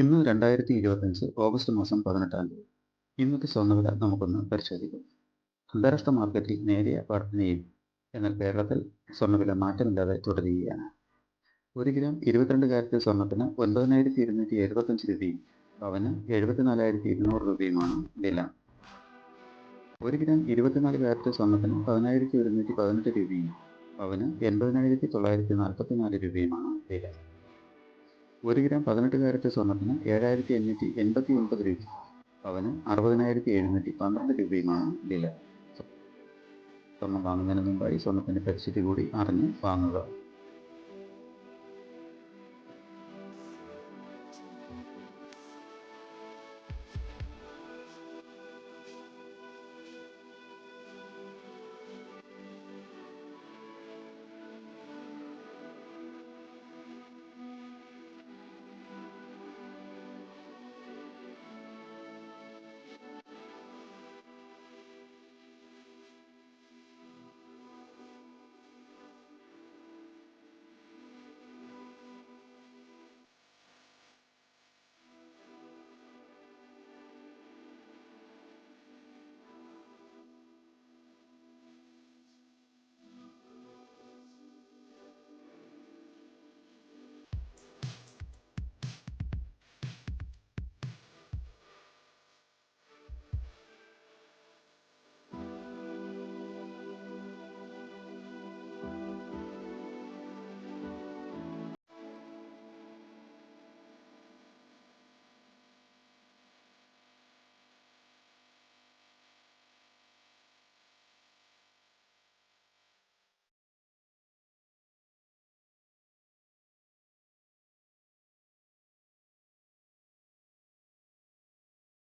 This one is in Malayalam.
ഇന്ന് രണ്ടായിരത്തി ഇരുപത്തഞ്ച് ഓഗസ്റ്റ് മാസം പതിനെട്ടാം തീയതി. ഇന്നത്തെ സ്വർണവില നമുക്കൊന്ന് പരിശോധിക്കാം. അന്താരാഷ്ട്ര മാർക്കറ്റിൽ നേരിയ വർധനയും എന്നാൽ കേരളത്തിൽ സ്വർണവില മാറ്റമില്ലാതെ തുടരുകയാണ്. ഒരു ഗ്രാം ഇരുപത്തിരണ്ട് കാരറ്റ് സ്വർണത്തിന് ഒൻപതിനായിരത്തി ഇരുന്നൂറ്റി എഴുപത്തഞ്ച് രൂപയും പവന് എഴുപത്തിനാലായിരത്തി ഇരുന്നൂറ് രൂപയുമാണ് വില. ഒരു ഗ്രാം ഇരുപത്തിനാല് കാരറ്റ് സ്വർണത്തിന് പതിനായിരത്തി ഒരുന്നൂറ്റി പതിനെട്ട് രൂപയും പവന് എൺപതിനായിരത്തി തൊള്ളായിരത്തി നാൽപ്പത്തി നാല് രൂപയുമാണ് വില. ഒരു ഗ്രാം പതിനെട്ട് കാരറ്റ് സ്വർണത്തിന് ഏഴായിരത്തി അഞ്ഞൂറ്റി എൺപത്തി ഒൻപത് രൂപ. പവന് അറുപതിനായിരത്തി എഴുന്നൂറ്റി പന്ത്രണ്ട് രൂപയുമാണ് വില. സ്വർണം വാങ്ങുന്നതിന് മുമ്പായി സ്വർണത്തിന്റെ പരിസ്ഥിതി കൂടി അറിഞ്ഞ് വാങ്ങുക.